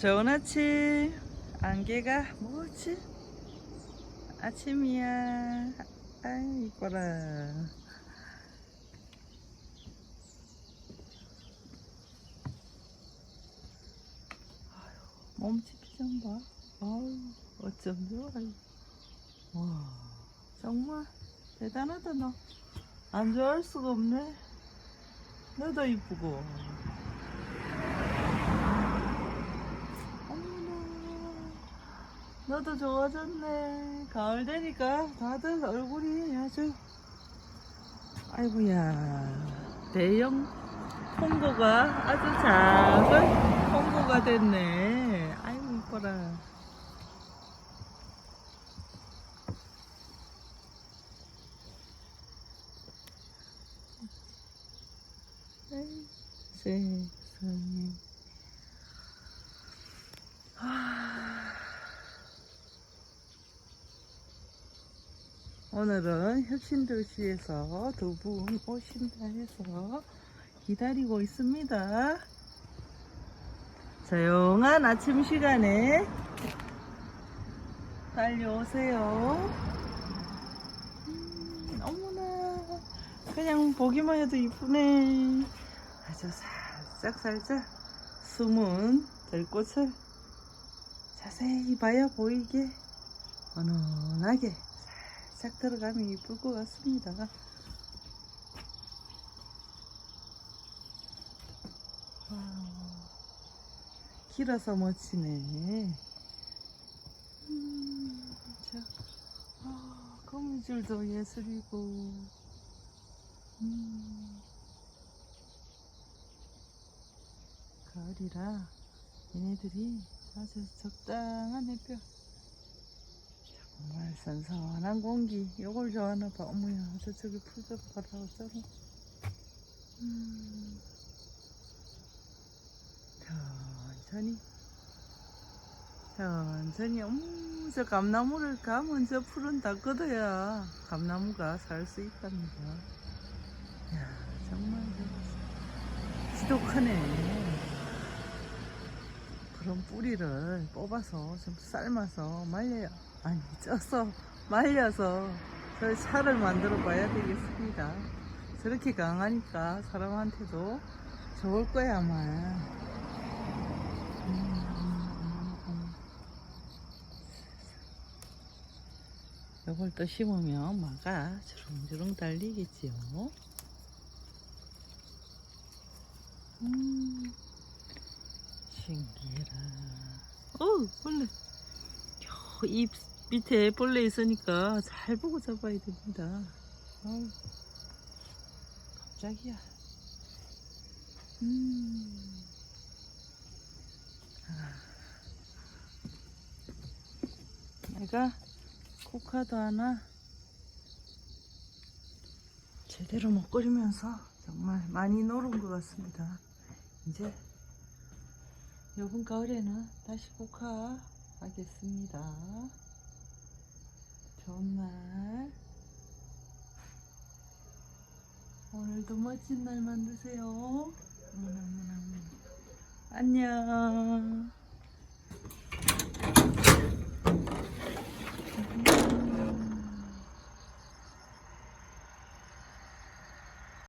좋은 아침. 안개가 뭐지? 아침이야. 아이, 이뻐라. 몸집이 좀 봐. 아유, 어쩜 좋아. 와, 정말 대단하다, 너. 안 좋아할 수가 없네. 너도 이쁘고. 어머나. 너도 좋아졌네. 가을 되니까 다들 얼굴이 아주. 아이고야. 대형 홍고가 아주 작은 홍고가 됐네. 아이고, 이뻐라. 아이, 세상에. 아. 오늘은 혁신도시에서 두 분 오신다 해서 기다리고 있습니다. 조용한 아침 시간에 달려오세요. 음, 어머나, 그냥 보기만 해도 이쁘네. 아주 살짝 살짝 숨은 들꽃을 자세히 봐야 보이게 은은하게 살짝 들어가면 이쁠 것 같습니다. 와, 길어서 멋지네. 음, 저, 아, 거미줄도 예술이고. 음. 가을이라 얘네들이 아주 적당한 햇볕 정말 선선한 공기. 요걸 좋아하나 봐. 어머야 저쪽에 풀도 봐라 어쩌고 음. 천천히. 천천히. 어머 저 감나무를 가면 저 풀은 다 걷어야. 감나무가 살 수 있답니다. 야 정말 지독하네. 그런 뿌리를 뽑아서 좀 삶아서 말려요. 아니, 쪄서 말려서 저 차를 만들어 봐야 되겠습니다. 저렇게 강하니까 사람한테도 좋을 거야, 아마. 음, 음, 음. 요걸 또 심으면 마가 주렁주렁 달리겠지요. 음. 신기해라. 어. 겨, 입 밑에 벌레 있으니까 잘 보고 잡아야 됩니다. 아우, 깜짝이야. 음. 아. 내가 코카도 하나 제대로 못 끓이면서 정말 많이 노른 것 같습니다. 이제 이번 가을에는 다시 복화 하겠습니다. 더 멋진 날 만드세요. 어머나, 어머나, 안녕.